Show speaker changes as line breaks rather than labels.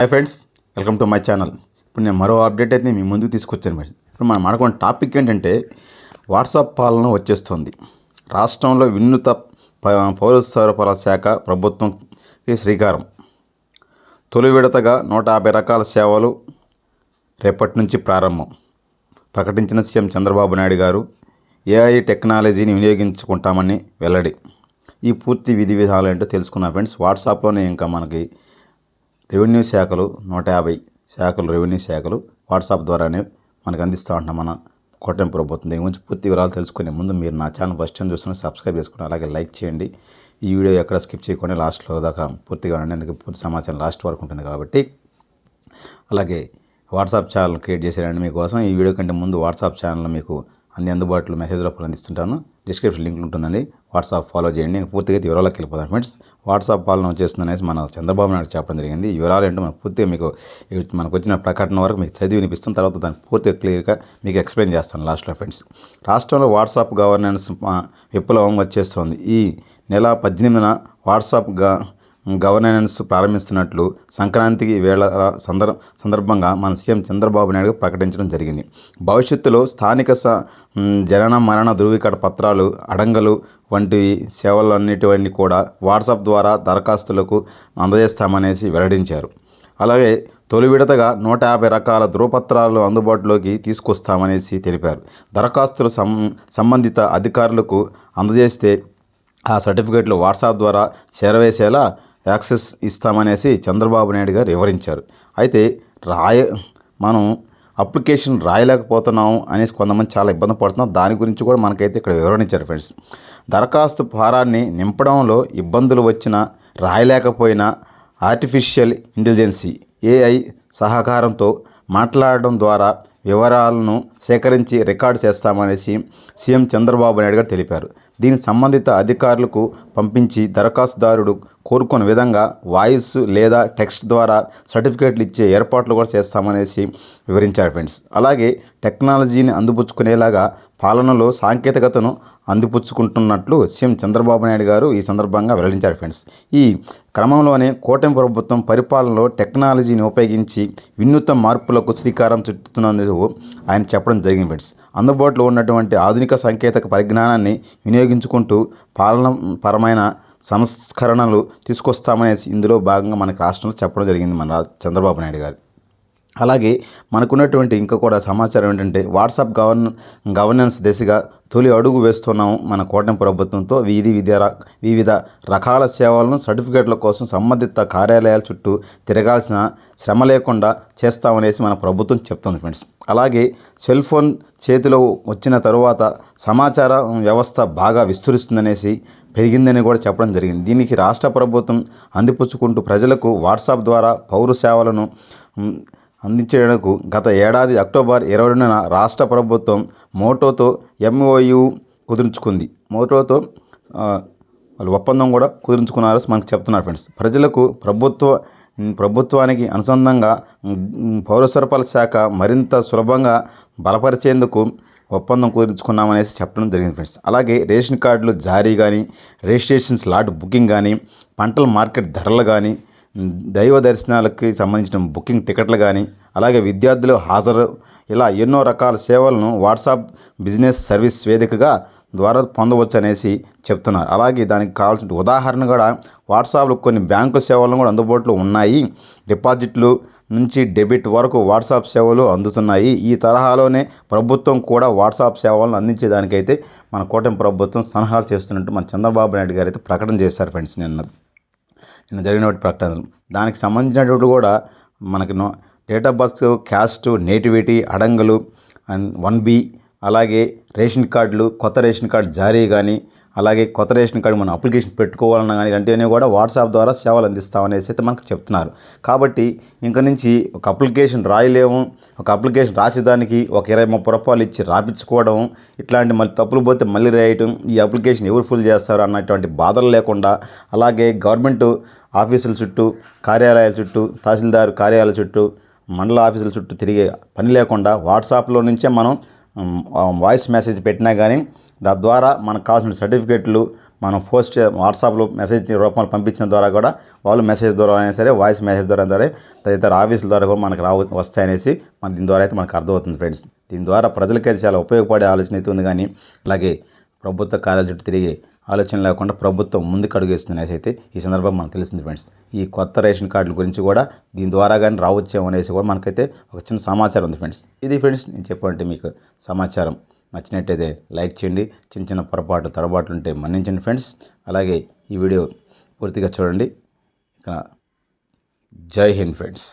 hi friends welcome to my channel ఇప్పుడు నేను మరో అప్డేట్ అయితే మీ ముందుకు తీసుకొచ్చాను మరి ఇప్పుడు మనం అనుకున్న టాపిక్ ఏంటంటే వాట్సాప్ పాలన వచ్చేస్తుంది రాష్ట్రంలో వినూత పౌర సరఫరా శాఖ ప్రభుత్వంకి శ్రీకారం తొలి విడతగా నూట యాభై రకాల సేవలు రేపటి నుంచి ప్రారంభం ప్రకటించిన సీఎం చంద్రబాబు నాయుడు గారు ఏఐ టెక్నాలజీని వినియోగించుకుంటామని వెల్లడి ఈ పూర్తి విధి విధాలు ఏంటో తెలుసుకున్నాం ఫ్రెండ్స్ వాట్సాప్లోనే ఇంకా మనకి రెవెన్యూ శాఖలు నూట యాభై శాఖలు రెవెన్యూ శాఖలు వాట్సాప్ ద్వారానే మనకు అందిస్తూ ఉంటాం మన కోటం ప్రభుత్వం దీని గురించి పూర్తి వివరాలు తెలుసుకునే ముందు మీరు నా ఛానల్ ఫస్ట్ టైం చూస్తున్న సబ్స్క్రైబ్ చేసుకోండి అలాగే లైక్ చేయండి ఈ వీడియో ఎక్కడ స్కిప్ చేయకుండా లాస్ట్లో దాకా పూర్తిగా ఉండండి ఎందుకు పూర్తి సమాచారం లాస్ట్ వరకు ఉంటుంది కాబట్టి అలాగే వాట్సాప్ ఛానల్ క్రియేట్ చేశారండి మీకోసం ఈ వీడియో కంటే ముందు వాట్సాప్ ఛానల్ మీకు అన్ని అందుబాటులో మెసేజ్ రూపంలో అందిస్తుంటాను డిస్క్రిప్షన్ లింక్ ఉంటుందండి వాట్సాప్ ఫాలో చేయండి నేను పూర్తిగా వివరాలకు వెళ్ళిపోతాను ఫ్రెండ్స్ వాట్సాప్ పాలన వచ్చేస్తుందనేసి మన చంద్రబాబు నాయుడు చెప్పడం జరిగింది వివరాలు ఏంటో మనం పూర్తిగా మీకు మనకు వచ్చిన ప్రకటన వరకు మీకు చదివి వినిపిస్తాను తర్వాత దాన్ని పూర్తిగా క్లియర్గా మీకు ఎక్స్ప్లెయిన్ చేస్తాను లాస్ట్లో ఫ్రెండ్స్ రాష్ట్రంలో వాట్సాప్ గవర్నెన్స్ విప్లవం వచ్చేస్తుంది ఈ నెల పద్దెనిమిదిన వాట్సాప్ గవర్నెన్స్ ప్రారంభిస్తున్నట్లు సంక్రాంతికి వేళ సందర్ సందర్భంగా మన సీఎం చంద్రబాబు నాయుడు ప్రకటించడం జరిగింది భవిష్యత్తులో స్థానిక స జనన మరణ ధృవీకరణ పత్రాలు అడంగలు వంటి సేవలన్నిటివన్నీ కూడా వాట్సాప్ ద్వారా దరఖాస్తులకు అందజేస్తామనేసి వెల్లడించారు అలాగే తొలి విడతగా నూట యాభై రకాల ధృవపత్రాలు అందుబాటులోకి తీసుకొస్తామనేసి తెలిపారు దరఖాస్తులు సం సంబంధిత అధికారులకు అందజేస్తే ఆ సర్టిఫికేట్లు వాట్సాప్ ద్వారా చేరవేసేలా యాక్సెస్ ఇస్తామనేసి చంద్రబాబు నాయుడు గారు వివరించారు అయితే రాయ మనం అప్లికేషన్ రాయలేకపోతున్నాం అనేసి కొంతమంది చాలా ఇబ్బంది పడుతున్నాం దాని గురించి కూడా మనకైతే ఇక్కడ వివరణ ఫ్రెండ్స్ దరఖాస్తు ఫారాన్ని నింపడంలో ఇబ్బందులు వచ్చినా రాయలేకపోయినా ఆర్టిఫిషియల్ ఇంటెలిజెన్సీ ఏఐ సహకారంతో మాట్లాడడం ద్వారా వివరాలను సేకరించి రికార్డు చేస్తామనేసి సీఎం చంద్రబాబు నాయుడు గారు తెలిపారు దీని సంబంధిత అధికారులకు పంపించి దరఖాస్తుదారుడు కోరుకున్న విధంగా వాయిస్ లేదా టెక్స్ట్ ద్వారా సర్టిఫికేట్లు ఇచ్చే ఏర్పాట్లు కూడా చేస్తామనేసి వివరించారు ఫ్రెండ్స్ అలాగే టెక్నాలజీని అందుపుచ్చుకునేలాగా పాలనలో సాంకేతికతను అందిపుచ్చుకుంటున్నట్లు సీఎం చంద్రబాబు నాయుడు గారు ఈ సందర్భంగా వెల్లడించారు ఫ్రెండ్స్ ఈ క్రమంలోనే కూటమి ప్రభుత్వం పరిపాలనలో టెక్నాలజీని ఉపయోగించి వినూత్న మార్పులకు శ్రీకారం చుట్టుతున్నందుకు ఆయన చెప్పడం జరిగింది ఫ్రెండ్స్ అందుబాటులో ఉన్నటువంటి ఆధునిక సాంకేతిక పరిజ్ఞానాన్ని వినియోగించుకుంటూ పాలన పరమైన సంస్కరణలు తీసుకొస్తామనేసి ఇందులో భాగంగా మనకు రాష్ట్రంలో చెప్పడం జరిగింది మన చంద్రబాబు నాయుడు గారు అలాగే మనకున్నటువంటి ఇంకా కూడా సమాచారం ఏంటంటే వాట్సాప్ గవర్న గవర్నెన్స్ దిశగా తొలి అడుగు వేస్తున్నాము మన కోటం ప్రభుత్వంతో వీధి విద్య వివిధ రకాల సేవలను సర్టిఫికేట్ల కోసం సంబంధిత కార్యాలయాల చుట్టూ తిరగాల్సిన శ్రమ లేకుండా చేస్తామనేసి మన ప్రభుత్వం చెప్తుంది ఫ్రెండ్స్ అలాగే సెల్ ఫోన్ చేతిలో వచ్చిన తరువాత సమాచార వ్యవస్థ బాగా విస్తరిస్తుందనేసి పెరిగిందని కూడా చెప్పడం జరిగింది దీనికి రాష్ట్ర ప్రభుత్వం అందిపుచ్చుకుంటూ ప్రజలకు వాట్సాప్ ద్వారా పౌర సేవలను అందించేందుకు గత ఏడాది అక్టోబర్ ఇరవై రెండున రాష్ట్ర ప్రభుత్వం మోటోతో ఎంఓయు కుదుర్చుకుంది మోటోతో వాళ్ళు ఒప్పందం కూడా కుదుర్చుకున్నారు మనకు చెప్తున్నారు ఫ్రెండ్స్ ప్రజలకు ప్రభుత్వ ప్రభుత్వానికి అనుసంధంగా పౌర సరఫరాల శాఖ మరింత సులభంగా బలపరిచేందుకు ఒప్పందం కుదుర్చుకున్నామనేసి చెప్పడం జరిగింది ఫ్రెండ్స్ అలాగే రేషన్ కార్డులు జారీ కానీ రిజిస్ట్రేషన్ స్లాట్ బుకింగ్ కానీ పంటల మార్కెట్ ధరలు కానీ దైవ దర్శనాలకి సంబంధించిన బుకింగ్ టికెట్లు కానీ అలాగే విద్యార్థులు హాజరు ఇలా ఎన్నో రకాల సేవలను వాట్సాప్ బిజినెస్ సర్వీస్ వేదికగా ద్వారా పొందవచ్చు అనేసి చెప్తున్నారు అలాగే దానికి కావాల్సిన ఉదాహరణ కూడా వాట్సాప్లో కొన్ని బ్యాంకు సేవలను కూడా అందుబాటులో ఉన్నాయి డిపాజిట్లు నుంచి డెబిట్ వరకు వాట్సాప్ సేవలు అందుతున్నాయి ఈ తరహాలోనే ప్రభుత్వం కూడా వాట్సాప్ సేవలను అందించేదానికైతే మన కూటమి ప్రభుత్వం సలహాలు చేస్తున్నట్టు మన చంద్రబాబు నాయుడు గారు అయితే ప్రకటన చేశారు ఫ్రెండ్స్ నిన్న నిన్న జరిగినటువంటి ప్రకటనలు దానికి సంబంధించినటువంటి కూడా మనకు date of birth caste nativity అడంగులు అండ్ వన్ బి అలాగే రేషన్ కార్డులు కొత్త రేషన్ కార్డు జారీ కానీ అలాగే కొత్త రేషన్ కార్డు మనం అప్లికేషన్ పెట్టుకోవాలన్నా కానీ ఇలాంటివన్నీ కూడా వాట్సాప్ ద్వారా సేవలు అందిస్తామనేసి అయితే మనకు చెప్తున్నారు కాబట్టి ఇంక నుంచి ఒక అప్లికేషన్ రాయలేము ఒక అప్లికేషన్ రాసేదానికి ఒక ఇరవై ముప్పై రూపాయలు ఇచ్చి రాపించుకోవడం ఇట్లాంటి మళ్ళీ తప్పులు పోతే మళ్ళీ రాయటం ఈ అప్లికేషన్ ఎవరు ఫుల్ చేస్తారు అన్నటువంటి బాధలు లేకుండా అలాగే గవర్నమెంట్ ఆఫీసుల చుట్టూ కార్యాలయాల చుట్టూ తహసీల్దారు కార్యాలయాల చుట్టూ మండల ఆఫీసుల చుట్టూ తిరిగే పని లేకుండా వాట్సాప్లో నుంచే మనం వాయిస్ మెసేజ్ పెట్టినా కానీ తద్వారా మనకు కావాల్సిన సర్టిఫికెట్లు మనం పోస్ట్ వాట్సాప్లో మెసేజ్ రూపంలో పంపించిన ద్వారా కూడా వాళ్ళు మెసేజ్ ద్వారా అయినా సరే వాయిస్ మెసేజ్ ద్వారా సరే తదితర ఆఫీసుల ద్వారా కూడా మనకు రావు వస్తాయనేసి మన దీని ద్వారా అయితే మనకు అర్థమవుతుంది ఫ్రెండ్స్ దీని ద్వారా ప్రజలకైతే చాలా ఉపయోగపడే ఆలోచన అయితే ఉంది కానీ అలాగే ప్రభుత్వ కార్యాల చుట్టూ తిరిగి ఆలోచన లేకుండా ప్రభుత్వం ముందుకు అడుగేస్తుంది అనేసి అయితే ఈ సందర్భం మనకు తెలిసింది ఫ్రెండ్స్ ఈ కొత్త రేషన్ కార్డుల గురించి కూడా దీని ద్వారా కానీ రావచ్చేమో అనేసి కూడా మనకైతే ఒక చిన్న సమాచారం ఉంది ఫ్రెండ్స్ ఇది ఫ్రెండ్స్ నేను చెప్పాలంటే మీకు సమాచారం నచ్చినట్టయితే లైక్ చేయండి చిన్న చిన్న పొరపాట్లు తడబాట్లు ఉంటే మన్నించండి ఫ్రెండ్స్ అలాగే ఈ వీడియో పూర్తిగా చూడండి ఇక జై హింద్ ఫ్రెండ్స్